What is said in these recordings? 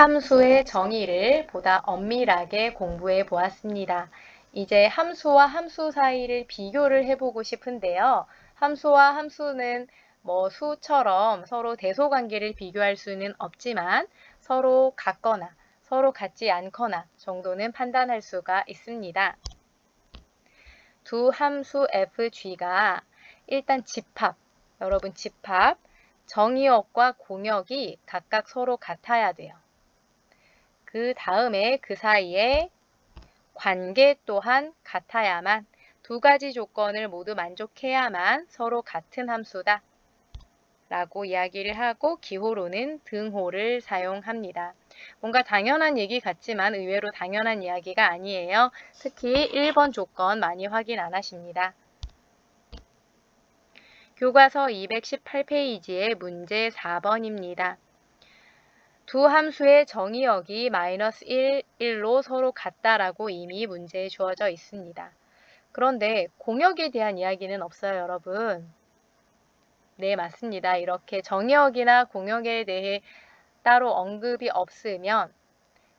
함수의 정의를 보다 엄밀하게 공부해 보았습니다. 이제 함수와 함수 사이를 비교를 해보고 싶은데요. 함수와 함수는 뭐 수처럼 서로 대소관계를 비교할 수는 없지만 서로 같거나 서로 같지 않거나 정도는 판단할 수가 있습니다. 두 함수 fg가 일단 집합, 여러분 집합, 정의역과 공역이 각각 서로 같아야 돼요. 그 다음에 그 사이에 관계 또한 같아야만 두 가지 조건을 모두 만족해야만 서로 같은 함수다. 라고 이야기를 하고 기호로는 등호를 사용합니다. 뭔가 당연한 얘기 같지만 의외로 당연한 이야기가 아니에요. 특히 1번 조건 많이 확인 안 하십니다. 교과서 218페이지의 문제 4번입니다. 두 함수의 정의역이 마이너스 1, 1로 서로 같다라고 이미 문제에 주어져 있습니다. 그런데 공역에 대한 이야기는 없어요, 여러분. 네, 맞습니다. 이렇게 정의역이나 공역에 대해 따로 언급이 없으면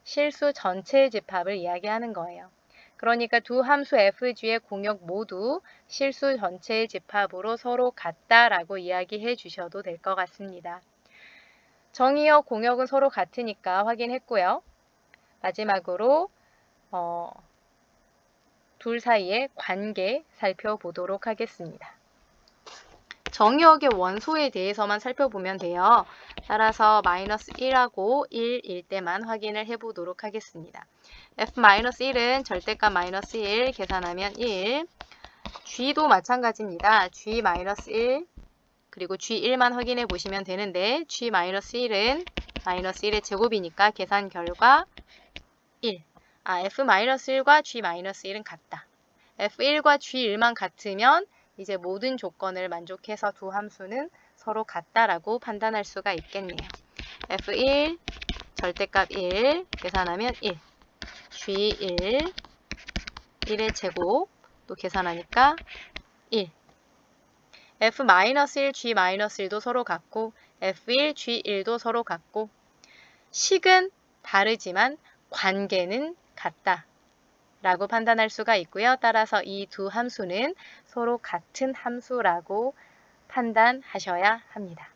실수 전체 집합을 이야기하는 거예요. 그러니까 두 함수 fg의 공역 모두 실수 전체의 집합으로 서로 같다라고 이야기해 주셔도 될 것 같습니다. 정의역, 공역은 서로 같으니까 확인했고요. 마지막으로 어, 둘 사이의 관계 살펴보도록 하겠습니다. 정의역의 원소에 대해서만 살펴보면 돼요. 따라서 마이너스 1하고 1일 때만 확인을 해보도록 하겠습니다. f-1은 절대값 마이너스 1 계산하면 1 g도 마찬가지입니다. g-1 그리고 G1만 확인해 보시면 되는데 G-1은 마이너스 1의 제곱이니까 계산 결과 1. 아, F-1과 G-1은 같다. F1과 G1만 같으면 이제 모든 조건을 만족해서 두 함수는 서로 같다라고 판단할 수가 있겠네요. F1 절대값 1 계산하면 1 G1 1의 제곱 또 계산하니까 1 F-1, G-1도 서로 같고 F1, G1도 서로 같고 식은 다르지만 관계는 같다. 라고 판단할 수가 있고요. 따라서 이 두 함수는 서로 같은 함수라고 판단하셔야 합니다.